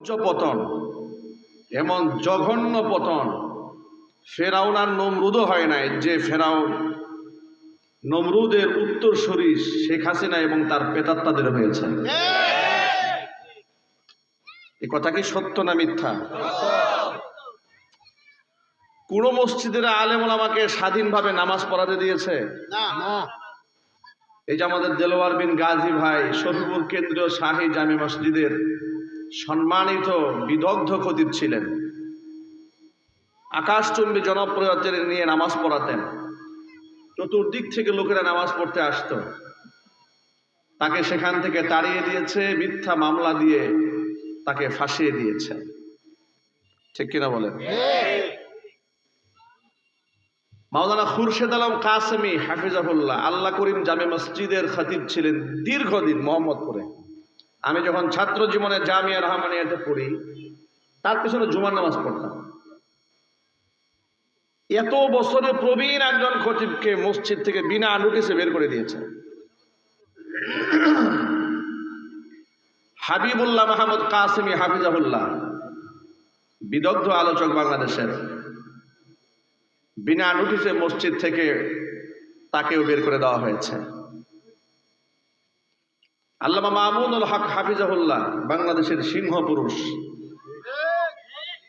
পতন এমন জঘন্য পতন ফেরাউন আর নমরুদও হয় নাই যে ফেরাউন নমরুদের উত্তরসূরি শেখ হাসিনা এবং তার পেতাত্তাদের হয়েছে। এ কথা কি সত্য না মিথ্যা? কোন মসজিদের আলেমুল আমাকে স্বাধীনভাবে নামাজ পড়াতে দিয়েছে? এই যে আমাদের দেলোয়ার বিন গাজী ভাই শফিপুর কেন্দ্রীয় শাহী জামি মসজিদের সম্মানিত বিদগ্ধ খতিব ছিলেন। আকাশচুম্বী জনপ্রিয়তার নিয়ে নামাজ পড়াতেন। চতুর্দিক থেকে লোকেরা নামাজ পড়তে আসতো। তাকে সেখান থেকে তাড়িয়ে দিয়েছে, মিথ্যা মামলা দিয়ে তাকে ফাঁসিয়ে দিয়েছে। ঠিক কিনা বলেন? মাওলানা খুরশেদ আলম কাসেমি হাফিজাহুল্লাহ, আল্লাহ করিম জামে মসজিদের খতিব ছিলেন দীর্ঘদিন মোহাম্মদপুরে। আমি যখন ছাত্র জীবনে জামিয়া রহমানিয়াতে পড়ি, তার পিছনে জুমার নামাজ পড়তাম। এত বছরে প্রবীণ একজন খতিবকে মসজিদ থেকে বিনা নোটিসে বের করে দিয়েছে। হাবিবুল্লাহ মাহমুদ কাসেমি হাফিজাহুল্লাহ, বিদগ্ধ আলোচক বাংলাদেশের, বিনা নোটিসে মসজিদ থেকে তাকেও বের করে দেওয়া হয়েছে। আল্লামা মামুনুল হক হাফিজাহুল্লাহ, বাংলাদেশের সিংহ পুরুষ।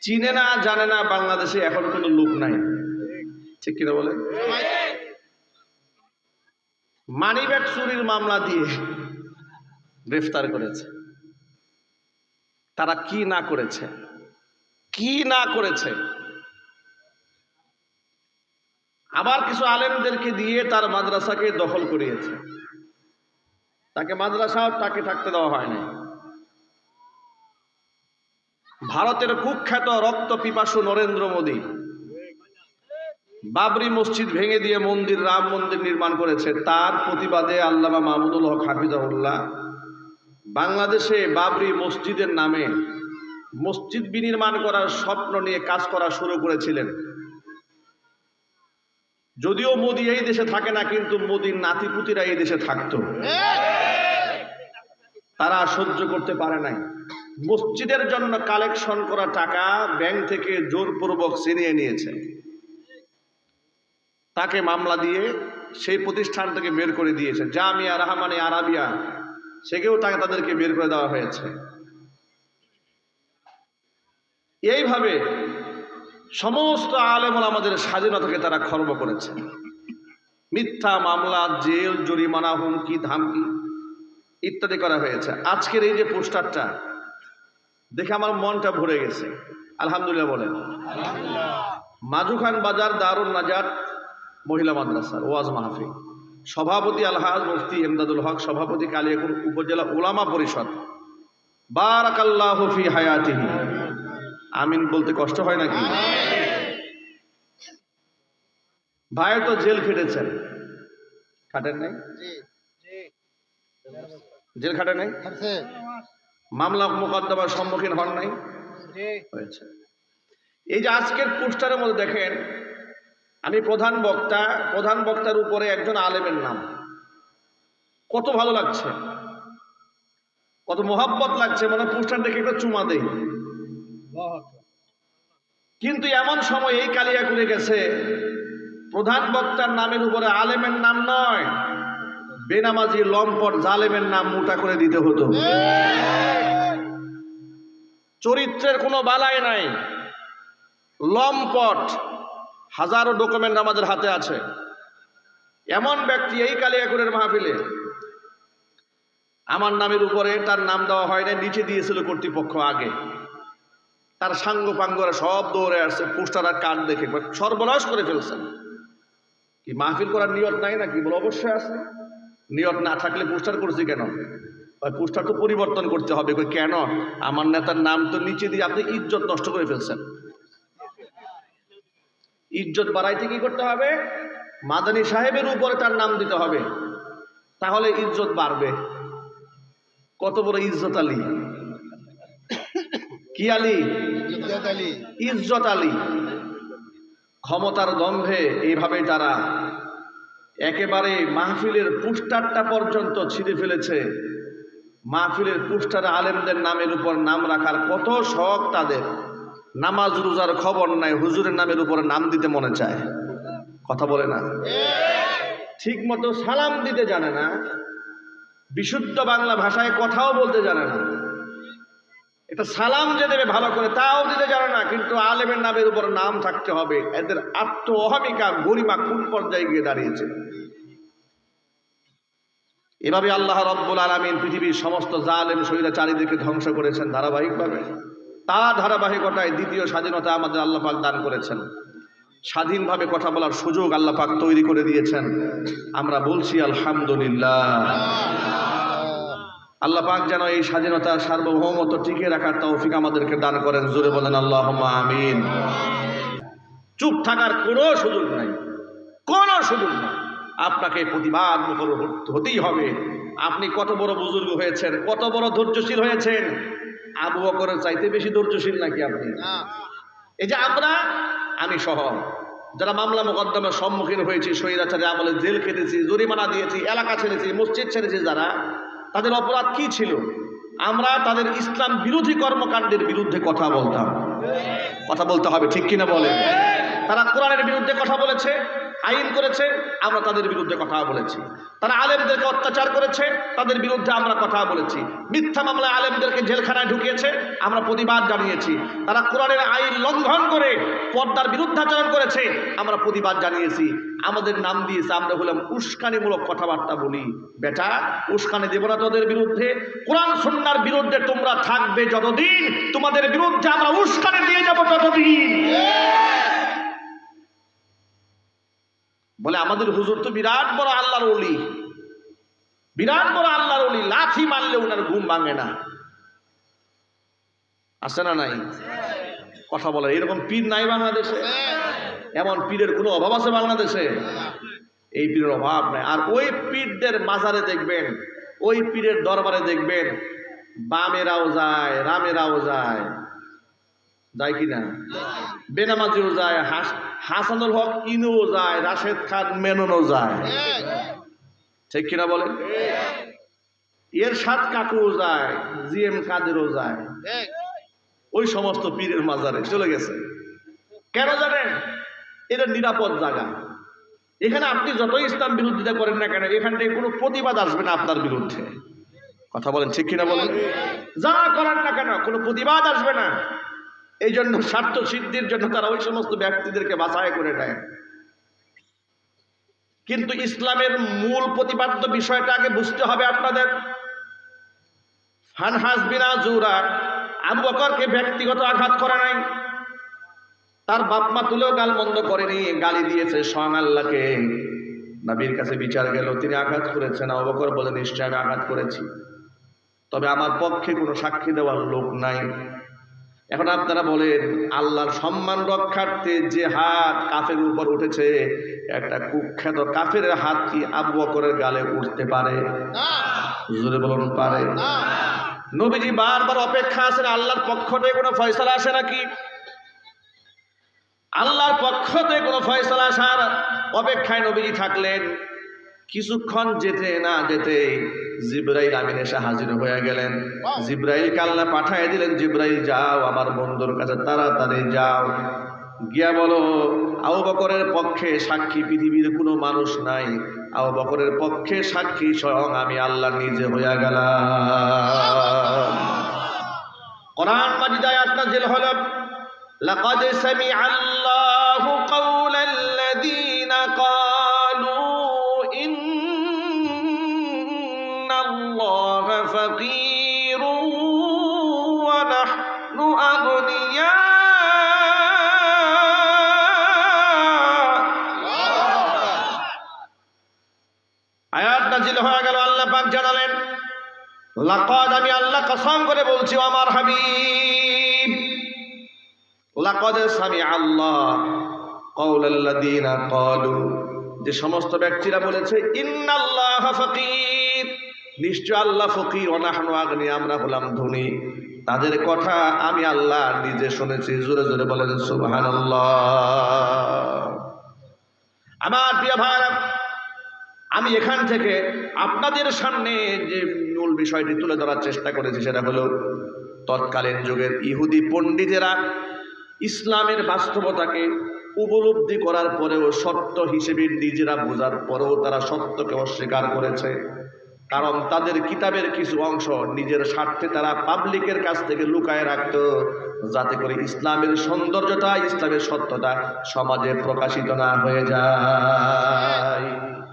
চিনে না, জানে না, বাংলাদেশে এখন কোনো লোক নাই। ঠিক কিনা বলে মানিব্যাগ চুরির মামলা দিয়ে গ্রেফতার করেছে। তারা কি না করেছে? কি না করেছে? আবার কিছু আলেমদেরকে দিয়ে তার মাদ্রাসাকে দখল করিয়েছে। তাকে মাদ্রাসা তাকে থাকতে দেওয়া হয় হয়নি। ভারতের কুখ্যাত রক্ত পিপাসু নরেন্দ্র মোদী বাবরি মসজিদ ভেঙে দিয়ে মন্দির, রাম মন্দির নির্মাণ করেছে। তার প্রতিবাদে আল্লামা মাহমুদুল হক হাফিজাহুল্লাহ বাংলাদেশে বাবরি মসজিদের নামে মসজিদ বিনির্মাণ করার স্বপ্ন নিয়ে কাজ করা শুরু করেছিলেন। যদিও মোদি এই দেশে থাকে না, কিন্তু মোদির নাতিপুতিরা এই দেশে থাকতো। তারা সহ্য করতে পারে নাই। মসজিদের জন্য কালেকশন করা টাকা ব্যাংক থেকে জোরপূর্বক ছিনিয়ে নিয়েছে। তাকে মামলা দিয়ে সেই প্রতিষ্ঠান থেকে বের করে দিয়েছে। জামিয়া রহমানে আরাবিয়া, সেকেও তাকে তাদেরকে বের করে দেওয়া হয়েছে। এইভাবে সমস্ত আলেমল আমাদের স্বাধীনতাকে তারা খর্ব করেছে। মিথ্যা মামলা, জেল, জরিমানা, হুমকি, ধামকি। ইত্যাদি করা হয়েছে। আজকের এই যে পোস্টারটা দেখে আমার মনটা ভরে গেছে। আলহামদুলিল্লাহ বলেন। মাজুখান বাজার দারুণ নাজার মহিলা মাদ্রাসার ওয়াজ মাহফি সভাপতি আলহাজ মুফতি এমদাদুল হক সভাপতি কালিয়াকুর উপজেলা ওলামা পরিষদ। বারাকাল্লাহ ফি হায়াতিহি। আমিন বলতে কষ্ট হয় নাকি? ভাই তো জেল খেটেছেন। খাটেন নাই? জেল খাটে নাই মামলা মোকদ্দমার সম্মুখীন হন নাই? হয়েছে। এই যে আজকের পোস্টারের মধ্যে দেখেন আমি প্রধান বক্তা প্রধান বক্তার উপরে একজন আলেমের নাম। কত ভালো লাগছে। কত মোহাব্বত লাগছে মানে পোস্টার দেখে একটা চুমা দেই। কিন্তু এমন সময় এই কালিয়া করে গেছে প্রধান বক্তার নামের উপরে আলেমের নাম নয়। বেনামাজি লম্পট জালেমের নাম মোটা করে দিতে হতো। চরিত্রের কোনো বালাই নাই। লম্পট হাজারো ডকুমেন্ট আমাদের হাতে আছে। এমন ব্যক্তি এই কালিয়াকুরের মাহফিলে। আমার নামের উপরে তার নাম দেওয়া হয় না নিচে দিয়েছিল কর্তৃপক্ষ আগে। তার সাঙ্গ পাঙ্গরা সব দৌড়ে আসছে, পোস্টার আর কার্ড দেখে, সর্বনাশ করে ফেলছেন কি মাহফিল করার নিয়ত নাই নাকি? বলে অবশ্যই আছে নিয়ত না থাকলে পোস্টার করছি কেন? পোস্টার তো পরিবর্তন করতে হবে। কেন? আমার নেতার নাম তো নিচে দিয়ে আপনি ইজ্জত নষ্ট করে ফেলছেন। ইজ্জত বাড়াইতে কি করতে হবে? মাদানী সাহেবের উপরে তার নাম দিতে হবে। তাহলে ইজ্জত বাড়বে। কত বড় ইজ্জত আলী? কি আলী? ইজ্জত আলী। ক্ষমতার দম্ভে এইভাবে তারা একেবারে মাহফিলের পোস্টারটা পর্যন্ত ছিঁড়ে ফেলেছে। মাহফিলের পুস্টারে আলেমদের নামের উপর নাম রাখার কত শখ তাদের। নামাজ রোজার খবর নাই, হুজুরের নামের উপরে নাম দিতে মনে চায়। কথা বলে না। ঠিক মতো সালাম দিতে জানে না। বিশুদ্ধ বাংলা ভাষায় কথাও বলতে জানে না। এটা সালাম যে দেবে ভালো করে, তাও দিতে জানে না, কিন্তু আলেমের নামের উপর নাম থাকতে হবে। এদের আত্ম অহমিকা গরিমা কোন পর্যায়ে গিয়ে দাঁড়িয়েছে? এভাবে আল্লাহ রব্বুল আলমিন পৃথিবীর সমস্ত জালেম শহীদা চারিদিকে ধ্বংস করেছেন ধারাবাহিকভাবে। তার ধারাবাহিকতায় দ্বিতীয় স্বাধীনতা আমাদের আল্লাহ পাক দান করেছেন। স্বাধীনভাবে কথা বলার সুযোগ আল্লাহ পাক তৈরি করে দিয়েছেন। আমরা বলছি আলহামদুলিল্লাহ। আল্লাহ পাক যেন এই স্বাধীনতার সার্বভৌমত্ব টিকে রাখার তৌফিক আমাদেরকে দান করেন। জোরে বলেন আল্লাহ আমিন। চুপ থাকার কোনো সুযোগ নাই, কোনো সুযোগ নাই। আপনাকে প্রতিবাদ মুখর হতেই হবে। আপনি কত বড় বুজুর্গ হয়েছেন, কত বড় ধৈর্যশীল হয়েছেন। আবু বকরের চাইতে বেশি ধৈর্যশীল নাকি আপনি? এই যে আমরা, আমি সহ যারা মামলা মোকদ্দমার সম্মুখীন হয়েছি, স্বৈরাচারে আমলে জেল খেটেছি, জরিমানা দিয়েছি, এলাকা ছেড়েছি, মসজিদ ছেড়েছি যারা তাদের অপরাধ কি ছিল? আমরা তাদের ইসলাম বিরোধী কর্মকাণ্ডের বিরুদ্ধে কথা বলতাম। কথা বলতে হবে, ঠিক কিনা বলে তারা কোরআনের বিরুদ্ধে কথা বলেছে। আইন করেছে, আমরা তাদের বিরুদ্ধে কথা বলেছি। তারা আলেমদেরকে অত্যাচার করেছে, তাদের বিরুদ্ধে আমরা কথা বলেছি। মিথ্যা মামলায় আলেমদেরকে জেলখানায় ঢুকিয়েছে, আমরা প্রতিবাদ জানিয়েছি। তারা কোরআনের আইন লঙ্ঘন করে পর্দার বিরুদ্ধাচরণ করেছে, আমরা প্রতিবাদ জানিয়েছি। আমাদের নাম দিয়েছে, আমরা হলাম উস্কানিমূলক কথাবার্তা বলি। বেটা, উস্কানি দেব না তোদের বিরুদ্ধে। কোরআন সন্ন্যার বিরুদ্ধে তোমরা থাকবে যতদিন, তোমাদের বিরুদ্ধে আমরা উস্কানি দিয়ে যাব ততদিন। বলে, আমাদের হুজুর তো বিরাট বড় আল্লাহর অলি বিরাট বড় আল্লাহর অলি লাঠি মারলে ওনার ঘুম ভাঙে না। আছে না নাই? কথা বলে এরকম পীর নাই বাংলাদেশে? এমন পীরের কোনো অভাব আছে বাংলাদেশে? এই পীরের অভাব নাই। আর ওই পীরদের মাজারে দেখবেন, ওই পীরের দরবারে দেখবেন, বামেরাও যায়, রামেরাও যায়। যায় কিনা? বেনামাজিও যায়, হাস, হাসানুল হক ইনুও যায়, রাশেদ খান মেননও যায়। ঠিক কিনা বলেন? এর সাত কাকুও যায় জি এম কাদেরও যায়। ওই সমস্ত পীরের মাজারে চলে গেছে। কেন জানেন? এটা নিরাপদ জায়গা। এখানে আপনি যত ইসলাম বিরোধিতা করেন না কেন, এখান থেকে কোনো প্রতিবাদ আসবে না আপনার বিরুদ্ধে। কথা বলেন, ঠিক কিনা বলেন? যা করেন না কেন, কোনো প্রতিবাদ আসবে না। এই জন্য স্বার্থ সিদ্ধির জন্য তারা ওই সমস্ত ব্যক্তিদেরকে বাছাই করে নেয়। কিন্তু ইসলামের মূল প্রতিপাদ্য বিষয়টা আগে বুঝতে হবে আপনাদের। ফানহাস বিনা জুরা, আবু বকরকে ব্যক্তিগত আঘাত করে নাই। তার বাপ মা তুলেও গাল মন্দ করেনি, গালি দিয়েছে স্বয়ং আল্লাহকে। নবীর কাছে বিচার গেল, তিনি আঘাত করেছেন, আবু বকর বলে, নিশ্চয় আমি আঘাত করেছি। তবে আমার পক্ষে কোনো সাক্ষী দেওয়ার লোক নাই। এখন আপনারা বলেন, আল্লাহর সম্মান রক্ষার্থে যে হাত কাফের উপর উঠেছে, একটা কুখ্যাত কাফের হাত কি আবু বকরের গালে উঠতে পারে? জোরে বলুন, পারে। নবীজি বারবার অপেক্ষা আছেন, আল্লাহর পক্ষ থেকে কোনো ফয়সালা আসে নাকি? আল্লাহর পক্ষ থেকে কোনো ফয়সালা আসার অপেক্ষায় নবীজি থাকলেন। কিছুক্ষণ যেতে না যেতে জিব্রাইল আমিন এসে হাজির হয়ে গেলেন। জিব্রাইল কাল্লা পাঠায় দিলেন জিব্রাইল যাও আমার বন্ধুর কাছে তাড়াতাড়ি যাও। গিয়া বলো আউ বকরের পক্ষে সাক্ষী পৃথিবীর কোনো মানুষ নাই। আউ বকরের পক্ষে সাক্ষী স্বয়ং আমি আল্লাহ নিজে হইয়া গেলাম। কোরআন মাজিদায় আয়াতটা জেল হলাম লাকাদ সামি আল্লাহ আয়াত নাজিল হয়ে গেল, আল্লাহ পাক জানালেন, লাকাদ আমি আল্লাহ কসম করে বলছি আমার হাবিব, লাকাদ সামি আল্লাহ কওলাল্লাযীনা ক্বালু যে সমস্ত ব্যক্তিরা বলেছে, ইন্নাল্লাহ ফকির নিশ্চয় আল্লাহ ফকির অনাহনু আগনি, আমরা হলাম ধনী তাদের কথা আমি আল্লাহ নিজে শুনেছি, জোরে জোরে বলেন, সুবহানাল্লাহ আমার প্রিয় ভাইরা আমি এখান থেকে আপনাদের সামনে যে মূল বিষয়টি তুলে ধরার চেষ্টা করেছি, সেটা হলো তৎকালীন যুগের ইহুদি পণ্ডিতেরা ইসলামের বাস্তবতাকে উপলব্ধি করার পরেও সত্য হিসেবে নিজেরা বোঝার পরেও তারা সত্যকে অস্বীকার করেছে। কারণ তাদের কিতাবের কিছু অংশ নিজের স্বার্থে তারা পাবলিকের কাছ থেকে লুকায় রাখত, যাতে করে ইসলামের সৌন্দর্যটা ইসলামের সত্যতা সমাজে প্রকাশিত না হয়ে যায়।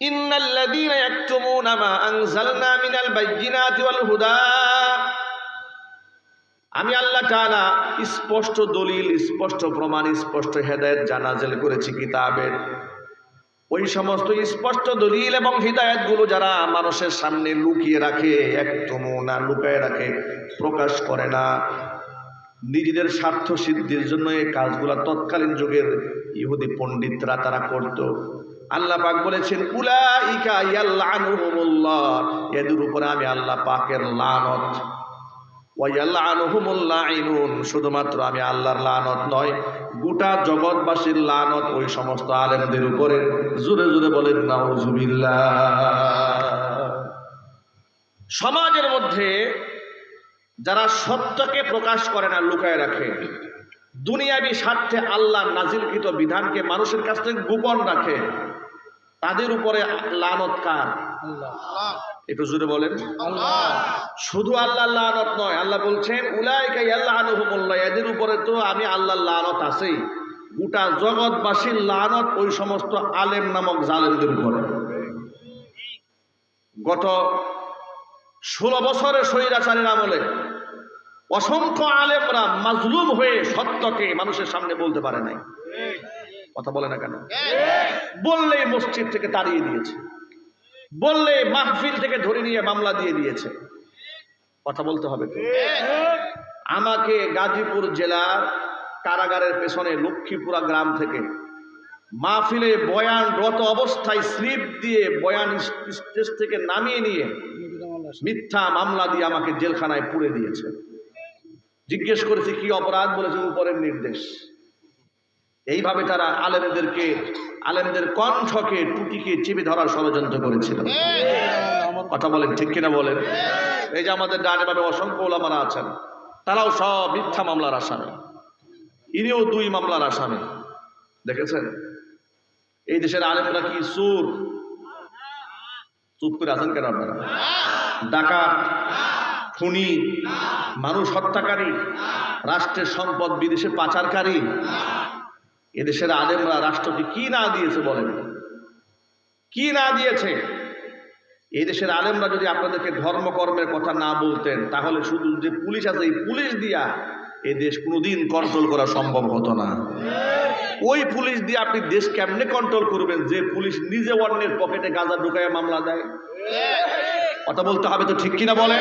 ইন্নাল্লাযীনা ইয়াকতুমুনা মা আনজালনা মিনাল বাইয়িনাতি ওয়াল হুদা। আমি আল্লাহ তাআলা স্পষ্ট দলিল, স্পষ্ট প্রমাণ, স্পষ্ট হেদায়েত জানাজেল করেছি কিতাবের। ওই সমস্ত স্পষ্ট দলিল এবং হৃদায়তগুলো যারা মানুষের সামনে লুকিয়ে রাখে একদমও লুকায় রাখে, প্রকাশ করে না। নিজেদের স্বার্থ সিদ্ধির জন্য এই কাজগুলো তৎকালীন যুগের ইহুদি পণ্ডিতরা তারা করত। আল্লাহ পাক বলেছেন উলা ইকা ইয়াল্লানুহুমুল্লাহ এদের উপরে আমি আল্লাহ পাকের লানত। শুধুমাত্র আমি আল্লাহর লানত নয়, গোটা জগৎবাসীর লানত ওই সমস্ত আলেমদের উপরে। জোরে জোরে বলেন, নাউজুবিল্লাহ। সমাজের মধ্যে যারা সত্যকে প্রকাশ করে না, লুকায় রাখে, দুনিয়াবি স্বার্থে আল্লাহ নাজিলকৃত বিধানকে মানুষের কাছ থেকে গোপন রাখে তাদের উপরে লানত কার? একটু জুড়ে বলেন। শুধু আল্লাহ লানত নয় আল্লাহ বলছেন উলাইকা আল্লাহ আনুহুমুল্লাহ এদের উপরে তো আমি আল্লাহ লানত আছেই। গোটা জগৎবাসীর লানত ওই সমস্ত আলেম নামক জালেমদের উপরে। গত ষোলো বছরের স্বৈরাচারের আমলে অসংখ্য আলেমরা মাজলুম হয়ে সত্যকে মানুষের সামনে বলতে পারে নাই। কথা বলে না কেন? বললেই মসজিদ থেকে তাড়িয়ে দিয়েছে। বললে মাহফিল থেকে ধরে নিয়ে মামলা দিয়ে দিয়েছে। কথা বলতে হবে আমাকে গাজীপুর জেলার কারাগারের পেছনে লক্ষ্মীপুরা গ্রাম থেকে মাহফিলে বয়ান রত অবস্থায় স্লিপ দিয়ে বয়ান স্টেজ থেকে নামিয়ে নিয়ে মিথ্যা মামলা দিয়ে আমাকে জেলখানায় পুড়ে দিয়েছে। জিজ্ঞেস করেছি কি অপরাধ? বলেছে উপরের নির্দেশ। এইভাবে তারা আলেমদেরকে, আলেমদের কণ্ঠকে, টুটিকে চেপে ধরার ষড়যন্ত্র করেছিল। কথা বলেন, ঠিক কিনা বলেন? এই যে আমাদের ডানে ভাবে অসংখ্য ওলামারা আছেন, তারাও সব মিথ্যা মামলার আসামি। ইনিও দুই মামলার আসামি। দেখেছেন? এই দেশের আলেমরা কি সুর চুপ করে আছেন কেন আপনারা? ডাকাত, খুনি, মানুষ হত্যাকারী, রাষ্ট্রের সম্পদ বিদেশে পাচারকারী এদেশের আলেমরা রাষ্ট্রকে কি না দিয়েছে বলেন? কি না দিয়েছে? এই দেশের আলেমরা যদি আপনাদেরকে ধর্মকর্মের কথা না বলতেন, তাহলে শুধু যে পুলিশ আছে, এই পুলিশ দিয়া এই দেশ কোনোদিন কন্ট্রোল করা সম্ভব হতো না। ওই পুলিশ দিয়ে আপনি দেশ কেমনে কন্ট্রোল করবেন? যে পুলিশ নিজে অন্যের পকেটে গাঁজা ঢুকায় মামলা দেয়? কথা বলতে হবে তো ঠিক কিনা বলে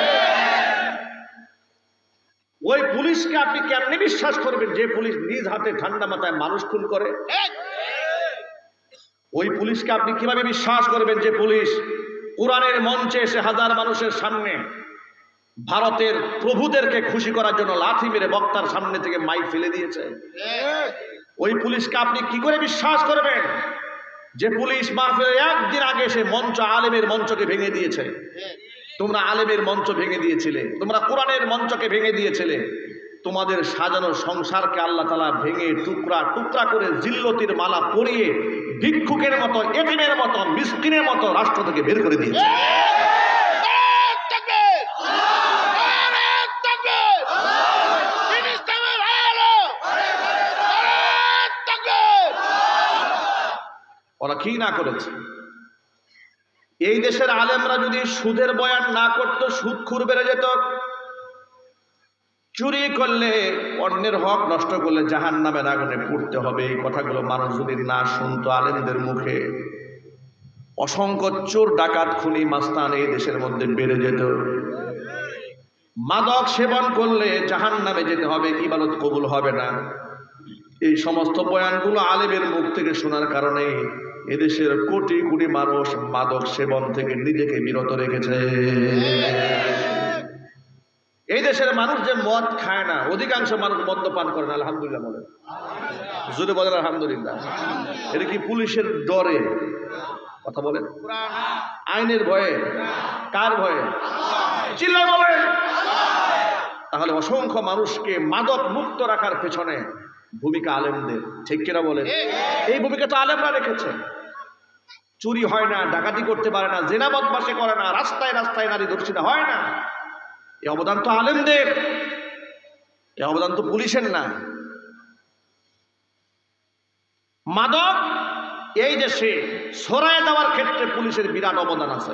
ওই পুলিশকে আপনি কেমনে বিশ্বাস করবেন? যে পুলিশ নিজ হাতে ঠান্ডা মাথায় মানুষ খুন করে? ওই পুলিশকে আপনি কীভাবে বিশ্বাস করবেন যে পুলিশ কোরআনের মঞ্চে এসে হাজার মানুষের সামনে ভারতের প্রভুদেরকে খুশি করার জন্য লাথি মেরে বক্তার সামনে থেকে মাইক ফেলে দিয়েছে? ওই পুলিশকে আপনি কি করে বিশ্বাস করবেন যে পুলিশ মাহফিলে একদিন আগে এসে মঞ্চ, আলেমের মঞ্চকে ভেঙে দিয়েছে? তোমরা আলেমের মঞ্চ ভেঙে দিয়েছিলে, তোমরা কোরআনের মঞ্চকে ভেঙে দিয়েছিলে, তোমাদের সাজানো সংসারকে আল্লাহ তালা ভেঙে টুকরা টুকরা করে জিল্লতির মালা পরিয়ে ভিক্ষুকের মতো এটিমের মতো, মিসকিনের মতো রাষ্ট্র থেকে বের করে দিয়েছে। ওরা কি না করেছে? এই দেশের আলেমরা যদি সুদের বয়ান না করতো, সুদ খুর বেড়ে যেত। চুরি করলে অন্যের হক নষ্ট করলে জাহান নামে আগুনে পড়তে হবে। এই কথাগুলো মানুষ যদি না শুনতো আলেমদের মুখে, অসংখ্য চোর ডাকাত খুনি মাস্তান এই দেশের মধ্যে বেড়ে যেত। মাদক সেবন করলে জাহান নামে যেতে হবে, ইবাদত কবুল হবে না। এই সমস্ত বয়ানগুলো আলেমের মুখ থেকে শোনার কারণে এদেশের কোটি কোটি মানুষ মাদক সেবন থেকে নিজেকে বিরত রেখেছে। এই দেশের মানুষ যে মদ খায় না, অধিকাংশ মানুষ মদ্যপান করে না, আলহামদুলিল্লাহ বলেন। যদি বলেন, আলহামদুলিল্লাহ। এটা কি পুলিশের ডরে? কথা বলেন। আইনের ভয়ে? কার ভয়ে? চিল্লায় বলেন। তাহলে অসংখ্য মানুষকে মাদক মুক্ত রাখার পেছনে ভূমিকা আলেমদের। ঠিক কিনা বলেন? এই ভূমিকা তো আলেমরা রেখেছে। চুরি হয় না, ডাকাতি করতে পারে না, জেনা বদমাসে করে না, রাস্তায় রাস্তায় নারী ধর্ষিতা হয় না। এই অবদান তো আলেমদের এই অবদান তো পুলিশের না। মাদক, এই দেশে সরায় দেওয়ার ক্ষেত্রে পুলিশের বিরাট অবদান আছে।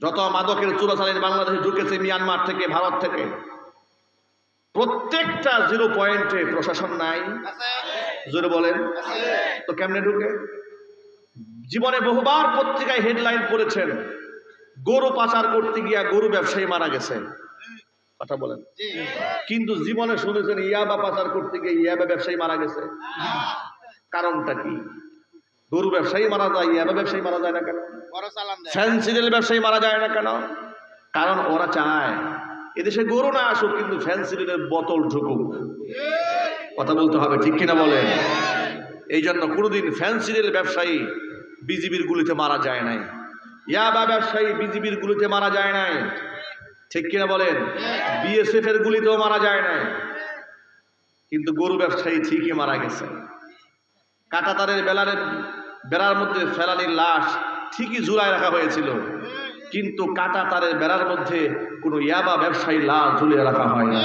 যত মাদকের চোরাচালিন বাংলাদেশে ঢুকেছে মিয়ানমার থেকে, ভারত থেকে, প্রত্যেকটা জিরো পয়েন্টে প্রশাসন নাই। জোরে বলেন। তো কেমনে ঢুকে? জীবনে বহুবার পত্রিকায় হেডলাইন পড়েছেন, গরু পাচার করতে গিয়া গরু ব্যবসায়ী মারা গেছে কথা বলেন। কিন্তু জীবনে শুনেছেন ইয়াবা পাচার করতে গিয়ে ইয়াবা ব্যবসায়ী মারা গেছে। কারণটা কি? গরু ব্যবসায়ী মারা যায় ইয়াবা ব্যবসায়ী মারা যায় না কেন? ফ্যান্সিডেল ব্যবসায়ী মারা যায় না কেন? কারণ ওরা চায়, এদেশে গরু না আসুক, কিন্তু ফ্যান্সিডেলের বোতল ঢুকুক। কথা বলতে হবে, ঠিক কিনা বলেন? এই জন্য কোনোদিন ফ্যান্সিডেল ব্যবসায়ী বিজিবির গুলিতে মারা যায় নাই। ইয়াবা ব্যবসায়ী বিজিবির গুলিতে মারা যায় নাই। ঠিক কিনা বলেন? বিএসএফ এর গুলিতেও মারা যায় নাই। কিন্তু গরু ব্যবসায়ী ঠিকই মারা গেছে। কাটাতারের বেলারের বেড়ার মধ্যে ফেলানির লাশ ঠিকই ঝুলায় রাখা হয়েছিল। কিন্তু কাটা তারের বেড়ার মধ্যে কোনো ইয়াবা ব্যবসায়ী লাশ ঝুলিয়ে রাখা হয় না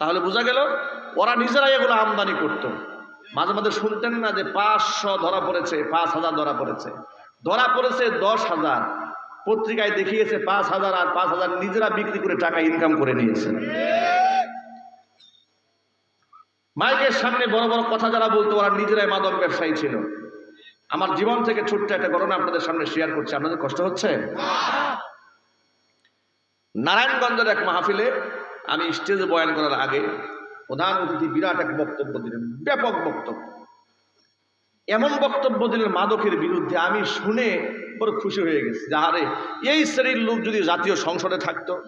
তাহলে বোঝা গেল ওরা নিজেরাই এগুলো আমদানি করত। মাঝে মাঝে শুনতেন না যে পাঁচশো ধরা পড়েছে পাঁচ হাজার ধরা পড়েছে। ধরা পড়েছে দশ হাজার। পত্রিকায় দেখিয়েছে পাঁচ হাজার আর পাঁচ হাজার নিজেরা বিক্রি করে টাকা ইনকাম করে নিয়েছে। মাইকের সামনে বড় বড় কথা যারা বলতো ওরা নিজেরাই মাদক ব্যবসায়ী ছিল। আমার জীবন থেকে ছোট্ট একটা ঘটনা আপনাদের সামনে শেয়ার করছি। আপনাদের কষ্ট হচ্ছে? নারায়ণগঞ্জের এক মাহফিলে আমি স্টেজে বয়ান করার আগে প্রধান অতিথি বিরাট এক বক্তব্য দিলেন, ব্যাপক বক্তব্য। এমন বক্তব্য দিলেন মাদকের বিরুদ্ধে, আমি শুনে বড় খুশি হয়ে গেছি যাহারে এই শ্রেণির লোক যদি জাতীয় সংসদে থাকতো,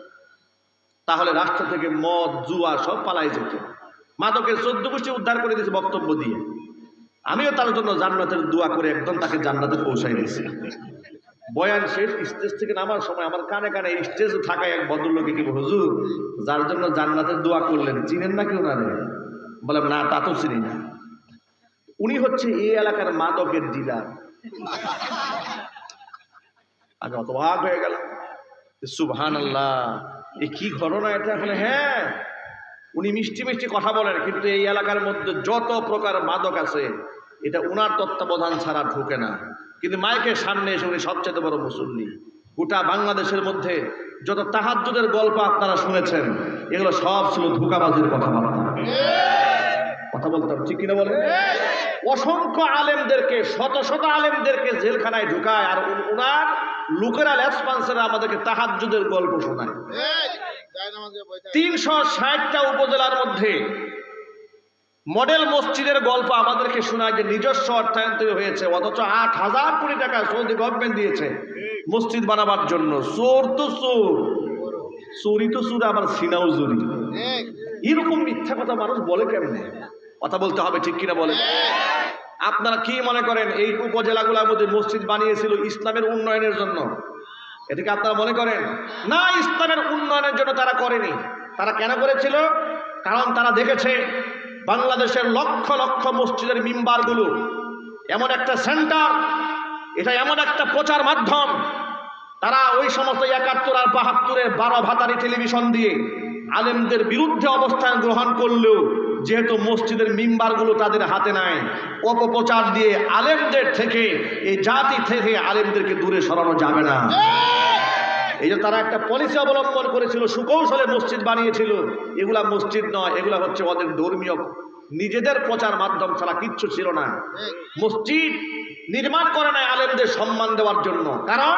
তাহলে রাষ্ট্র থেকে মদ, জুয়া সব পালাই যেত। মাদকের চোদ্দ গোষ্ঠী উদ্ধার করে দিয়েছে বক্তব্য দিয়ে। আমিও তার জন্য জান্নাতের দোয়া করে একদম তাকে জান্নাতে পৌঁছাই দিয়েছি। বয়ান শেষ, স্টেজ থেকে নামার সময় আমার কানে কানে স্টেজে থাকা এক ভদ্রলোকে কি হুজুর, যার জন্য জান্নাতের দোয়া করলেন, চিনেন না কেউ না রে বললাম, না, তা তো চিনি না। উনি হচ্ছে এই এলাকার মাদকের ডিলার। আমি অতভাগ হয়ে গেলাম। সুবহান আল্লাহ এ কি ঘটনা এটা এখন? হ্যাঁ উনি মিষ্টি মিষ্টি কথা বলেন, কিন্তু এই এলাকার মধ্যে যত প্রকার মাদক আছে, এটা উনার তত্ত্বাবধান ছাড়া ঢুকে না। কিন্তু মাইকের সামনে এসে উনি সবচেয়ে বড় মুসল্লি। গোটা বাংলাদেশের মধ্যে যত তাহাজ্জুদের গল্প আপনারা শুনেছেন এগুলো সব ছিল ধোকাবাজির কথাবার্তা। কথা বলতাম ঠিক কিনা বলে অসংখ্য আলেমদেরকে শত শত আলেমদেরকে জেলখানায় ঢুকায় আর উনার লোকেরা লেসপান্সারে আমাদেরকে তাহাজ্জুদের গল্প শোনায়। তিনশো ষাটটা উপজেলার মধ্যে মডেল মসজিদের গল্প আমাদেরকে শোনায় যে নিজস্ব অর্থায়ন তৈরি হয়েছে, অথচ আট হাজার কোটি টাকা সৌদি গভর্নমেন্ট দিয়েছে মসজিদ বানাবার জন্য। চোর তো চোর, চুরি তো চুর, আবার সিনাও চুরি। এরকম মিথ্যা কথা মানুষ বলে কেমনে? কথা বলতে হবে ঠিক কিনা বলে আপনারা কি মনে করেন, এই উপজেলাগুলোর মধ্যে মসজিদ বানিয়েছিল ইসলামের উন্নয়নের জন্য? এটাকে আপনারা মনে করেন? না, ইসলামের উন্নয়নের জন্য তারা করেনি। তারা কেন করেছিল? কারণ তারা দেখেছে বাংলাদেশের লক্ষ লক্ষ মসজিদের মিম্বারগুলো, এমন একটা সেন্টার, এটা এমন একটা প্রচার মাধ্যম। তারা ওই সমস্ত একাত্তর আর বাহাত্তরের বারো ভাতারি টেলিভিশন দিয়ে আলেমদের বিরুদ্ধে অবস্থান গ্রহণ করলেও যেহেতু মসজিদের মিম্বারগুলো তাদের হাতে নাই, অপপ্রচার দিয়ে আলেমদের থেকে, এই জাতি থেকে আলেমদেরকে দূরে সরানো যাবে না। এই যে তারা একটা পলিসি অবলম্বন করেছিল, সুকৌশলে মসজিদ বানিয়েছিল, এগুলা মসজিদ নয়, এগুলা হচ্ছে ওদের ধর্মীয়, নিজেদের প্রচার মাধ্যম ছাড়া কিচ্ছু ছিল না। মসজিদ নির্মাণ করে নাই আলেমদের সম্মান দেওয়ার জন্য। কারণ,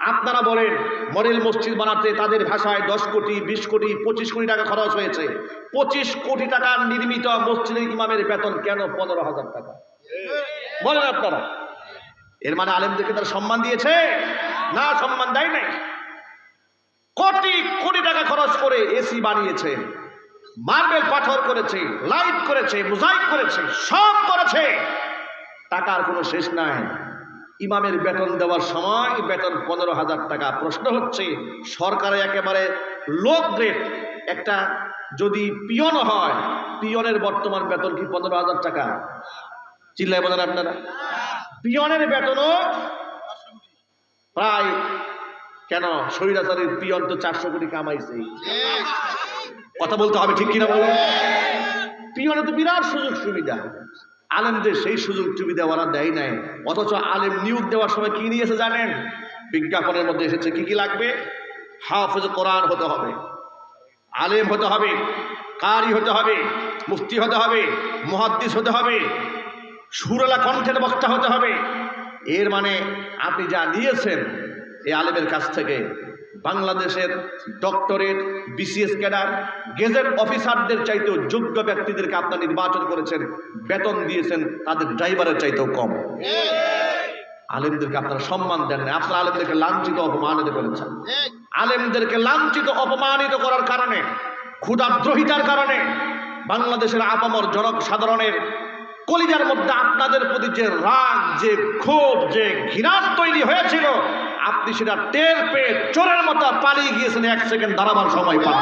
আপনারা বলেন মডেল মসজিদ বানাতে তাদের ভাষায় দশ কোটি, বিশ কোটি, পঁচিশ কোটি টাকা খরচ হয়েছে। পঁচিশ কোটি টাকার নির্মিত মসজিদের ইমামের বেতন কেন পনেরো হাজার টাকা? বলেন আপনারা। এর মানে আলেমদেরকে তারা সম্মান দিয়েছে? না, সম্মান দেয় নাই। করে এসি বানিয়েছে, মার্বেল পাথর করেছে, লাইট করেছে, মোজাইক করেছে, সব করেছে। টাকার কোনো শেষ নাই। ইমামের বেতন দেওয়ার সময় বেতন পনেরো হাজার টাকা। প্রশ্ন হচ্ছে, সরকারে একেবারে লো গ্রেড একটা যদি পিয়ন হয়, পিয়নের বর্তমান বেতন কি পনেরো হাজার টাকা? চিল্লায় বলেন আপনারা। পিয়নের বেতনও প্রায় কেন? স্বৈরাচারের পিয়ন তো চারশো কোটি কামাইছে। কথা বলতে হবে ঠিক কিনা বলো? পিয়নে তো বিরাট সুযোগ সুবিধা। আলেমদের সেই সুযোগ সুবিধা ওরা দেয় নাই। অথচ আলেম নিয়োগ দেওয়ার সময় কি নিয়েছে জানেন? বিজ্ঞাপনের মধ্যে এসেছে কি কি লাগবে? হাফেজ কোরআন হতে হবে। আলেম হতে হবে কারি হতে হবে মুফতি হতে হবে মহাদ্দিস হতে হবে সুরলা কণ্ঠের বক্তা হতে হবে। এর মানে আপনি যা নিয়েছেন এই আলেমের কাছ থেকে বাংলাদেশের ডক্টরেট, বিসিএস ক্যাডার, গেজেট অফিসারদের চাইতেও যোগ্য ব্যক্তিদেরকে আপনার নির্বাচন করেছেন, বেতন দিয়েছেন, তাদের ড্রাইভারের চাইতেও কম। আলেমদেরকে আপনারা সম্মান দেন না। আপনারা আলেমদেরকে লাঞ্ছিত অপমানিত করেছেন। আলেমদেরকে লাঞ্ছিত, অপমানিত করার কারণে ক্ষুদাদ্রোহিতার কারণে বাংলাদেশের আপামর জনক সাধারণের কলিজার মধ্যে আপনাদের প্রতি যে রাগ, যে ক্ষোভ, যে ঘৃণার তৈরি হয়েছিল আপনি সেটা টের পেয়ে চোরের মতো পালিয়ে গিয়েছেন, এক সেকেন্ড দাঁড়াবার সময় পান।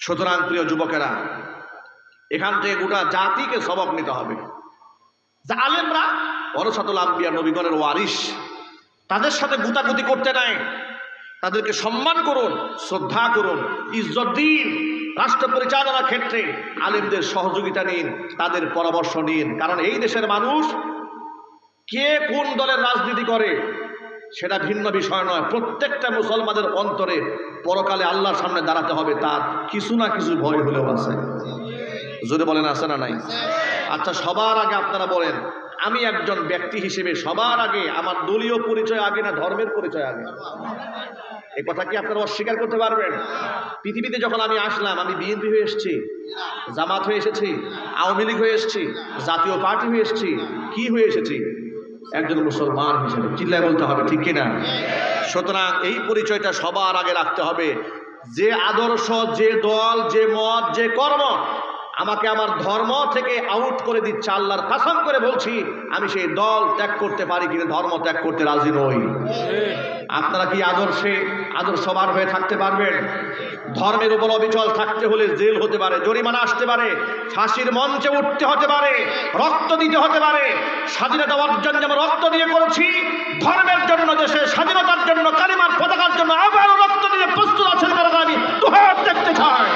সুতরাং প্রিয় যুবকেরা, এখান থেকে গোটা জাতিকে সবক নিতে হবে। আলেমরা অরসাতুল আম্বিয়া নবীগণের ওয়ারিস তাদের সাথে গুতাগুতি করতে নাই। তাদেরকে সম্মান করুন, শ্রদ্ধা করুন, ইজ্জত দিন, রাষ্ট্র পরিচালনার ক্ষেত্রে আলেমদের সহযোগিতা নিন, তাদের পরামর্শ নিন। কারণ এই দেশের মানুষ কে কোন দলের রাজনীতি করে সেটা ভিন্ন বিষয় নয়। প্রত্যেকটা মুসলমানের অন্তরে পরকালে আল্লাহর সামনে দাঁড়াতে হবে, তার কিছু না কিছু ভয় হলেও আছে। জোরে বলেন, আছে না নাই? আচ্ছা সবার আগে আপনারা বলেন, আমি একজন ব্যক্তি হিসেবে সবার আগে আমার দলীয় পরিচয় আগে না ধর্মের পরিচয় আগে? এই কথা কি আপনারা অস্বীকার করতে পারবেন? পৃথিবীতে যখন আমি আসলাম, আমি বিএনপি হয়ে এসেছি, জামাত হয়ে এসেছি, আওয়ামী লীগ হয়ে এসেছি, জাতীয় পার্টি হয়ে এসেছি, কি হয়ে এসেছি? একজন মুসলমান হিসেবে। চিল্লায় বলতে হবে, ঠিক কিনা? সুতরাং এই পরিচয়টা সবার আগে রাখতে হবে। যে আদর্শ, যে দল, যে মত, যে কর্ম আমাকে আমার ধর্ম থেকে আউট করে দিচ্ছে, আল্লাহর কাসাম করে বলছি, আমি সেই দল ত্যাগ করতে পারি কিন্তু ধর্ম ত্যাগ করতে রাজি নই। আপনারা কি আদর্শে, আদর্শবান হয়ে থাকতে পারবেন? ধর্মের উপর অবিচল থাকতে হলে জেল হতে পারে, জরিমানা আসতে পারে, ফাঁসির মঞ্চে উঠতে হতে পারে, রক্ত দিতে হতে পারে, স্বাধীনতা অর্জন যেমন রক্ত দিয়ে করেছি, ধর্মের জন্য, দেশের স্বাধীনতার জন্য, কালিমার পতাকার জন্য আবারও রক্ত দিয়ে প্রস্তুত আছেন কারণ আমি দেখতে চাই।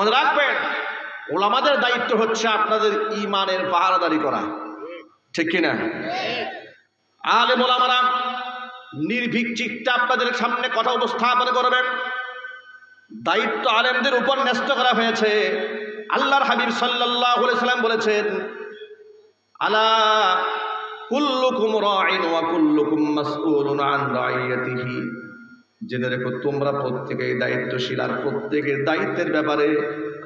মনে রাখবেন, ওলামাদের দায়িত্ব হচ্ছে আপনাদের ইমানের পাহারাদারি করা। ঠিক কিনা? আলে মোলামারা নির্ভীক চিত্তে আপনাদের সামনে কথা উপস্থাপন করবেন। দায়িত্ব আলেমদের উপর ন্যস্ত করা হয়েছে। আল্লাহর হাবিব সাল্লাহ সাল্লাম বলেছেন, আলা কুল্লুকুম রাইন ওয়া কুল্লুকুম মাসউলুন আন রাইয়াতিহি। জেনে রেখো তোমরা প্রত্যেকেই দায়িত্বশীল, আর প্রত্যেকের দায়িত্বের ব্যাপারে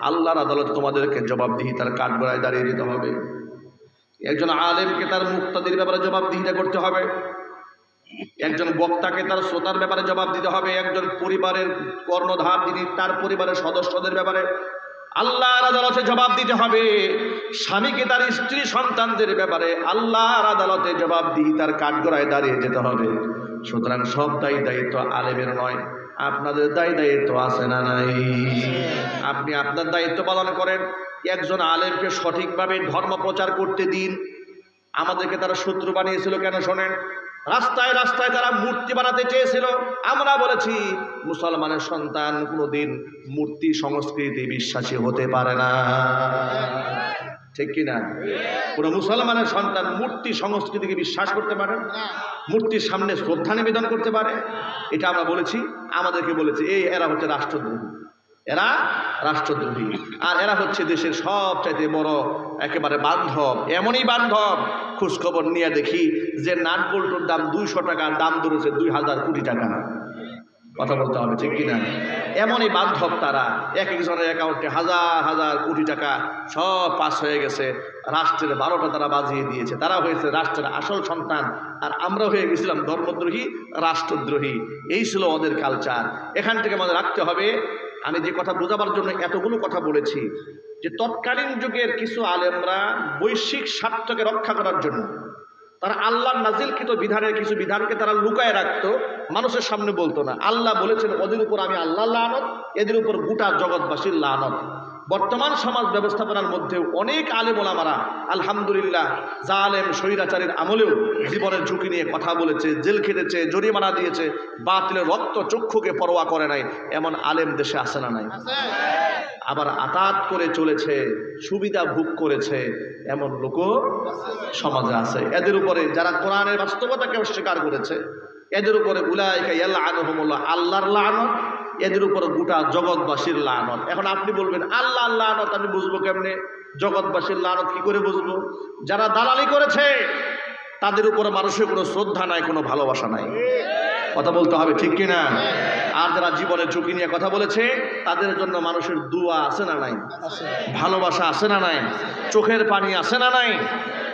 আল্লাহর আদালত তোমাদেরকে জবাবদিহিতার কাঠগড়ায় দাঁড়িয়ে যেতে হবে। একজন আলেমকে তার মুক্তাদির ব্যাপারে জবাবদিহিতা করতে হবে। একজন বক্তাকে তার শ্রোতার ব্যাপারে জবাব দিতে হবে। একজন পরিবারের কর্ণধার যিনি, তার পরিবারের সদস্যদের ব্যাপারে আল্লাহর আদালতে জবাব দিতে হবে। স্বামীকে তার স্ত্রী সন্তানদের ব্যাপারে আল্লাহর আদালতে জবাব দিয়ে তার কাঠগড়ায় দাঁড়িয়ে যেতে হবে। সুতরাং সব দায়ী দায়িত্ব আলেমের নয়। আপনাদের দায় দায়িত্ব আছে না নাই? আপনি আপনার দায়িত্ব পালন করেন, একজন আলেমকে সঠিকভাবে ধর্ম প্রচার করতে দিন। আমাদেরকে তারা শত্রু বানিয়েছিল কেন শোনেন? রাস্তায় রাস্তায় তারা মূর্তি বানাতে চেয়েছিল। আমরা বলেছি, মুসলমানের সন্তান কোনোদিন মূর্তি সংস্কৃতি বিশ্বাসী হতে পারে না। ঠিক কিনা? কোনো মুসলমানের সন্তান মূর্তি সংস্কৃতিকে বিশ্বাস করতে পারে, মূর্তির সামনে শ্রদ্ধা নিবেদন করতে পারে। এটা আমরা বলেছি, আমাদেরকে বলেছে, এই এরা হচ্ছে রাষ্ট্রদ্রোহী। এরা রাষ্ট্রদ্রোহী। আর এরা হচ্ছে দেশের সবচাইতে বড়, একেবারে বান্ধব, এমনই বান্ধব। খোঁজখবর নিয়ে দেখি যে নাট বল্টুর দাম দুইশো টাকা দাম ধরেছে দুই হাজার কোটি টাকা। কথা বলতে হবে, ঠিক কিনা? এমনই বান্ধব তারা, এক একজনের অ্যাকাউন্টে হাজার হাজার কোটি টাকা সব পাস হয়ে গেছে, রাষ্ট্রের বারোটা তারা বাজিয়ে দিয়েছে। তারা হয়েছে রাষ্ট্রের আসল সন্তান, আর আমরা হয়ে গেছিলাম ধর্মদ্রোহী, রাষ্ট্রদ্রোহী। এই ছিল ওদের কালচার এখান থেকে আমাদের রাখতে হবে, আমি যে কথা বোঝাবার জন্য এতগুলো কথা বলেছি, যে তৎকালীন যুগের কিছু আলেমরা বৈশ্বিক স্বার্থকে রক্ষা করার জন্য তারা আল্লাহ নাজিলকৃত বিধানের কিছু বিধানকে তারা লুকায় রাখত, মানুষের সামনে বলতো না। আল্লাহ বলেছেন, ওদের উপর আমি আল্লাহ লানত, এদের উপর গোটা জগৎবাসীর লানত। বর্তমান সমাজ ব্যবস্থাপনার মধ্যেও অনেক আলেম ওলামারা আলহামদুলিল্লাহ জালেম স্বৈরাচারের আমলেও জীবনের ঝুঁকি নিয়ে কথা বলেছে জেল খেটেছে জরিমানা দিয়েছে বাতিলের রক্ত চক্ষুকে পরোয়া করে নাই এমন আলেম দেশে আসে না নাই। আবার আতাত করে চলেছে সুবিধা ভোগ করেছে এমন লোকও সমাজে আছে। এদের উপরে যারা কোরআনের বাস্তবতাকে অস্বীকার করেছে এদের উপরে ইয়াল্লা আনহমুল্লাহ আল্লাহর লানত এদের উপর গোটা জগৎবাসীর লানত। এখন আপনি বলবেন আল্লাহ লানত, আমি বুঝব কেমনে? জগৎবাসীর লানত কি করে বুঝব? যারা দালালি করেছে, তাদের উপর মানুষের কোনো শ্রদ্ধা নাই, কোনো ভালোবাসা নাই। কথা বলতে হবে, ঠিক কিনা? আর যারা জীবনের ঝুঁকি নিয়ে কথা বলেছে, তাদের জন্য মানুষের দুয়া আছে না নাই? ভালোবাসা আছে না নাই? চোখের পানি আছে না নাই?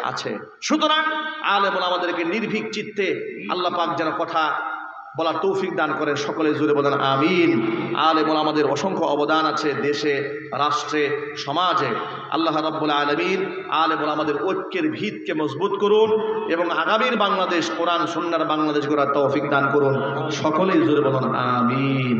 আছে। সুতরাং আলেমন আমাদেরকে নির্ভীক চিত্তে আল্লাহ পাক যেন কথা বলার তৌফিক দান করেন সকলে জুড়ে বলেন আমিন। আলেমন আমাদের অসংখ্য অবদান আছে দেশে, রাষ্ট্রে, সমাজে। আল্লাহ রব্বুল আলমিন আলেমন আমাদের ঐক্যের ভিতকে মজবুত করুন এবং আগামীর বাংলাদেশ, কোরআন সন্ন্যার বাংলাদেশ গড়ার তৌফিক দান করুন। সকলেই জুড়ে বলুন আমিন।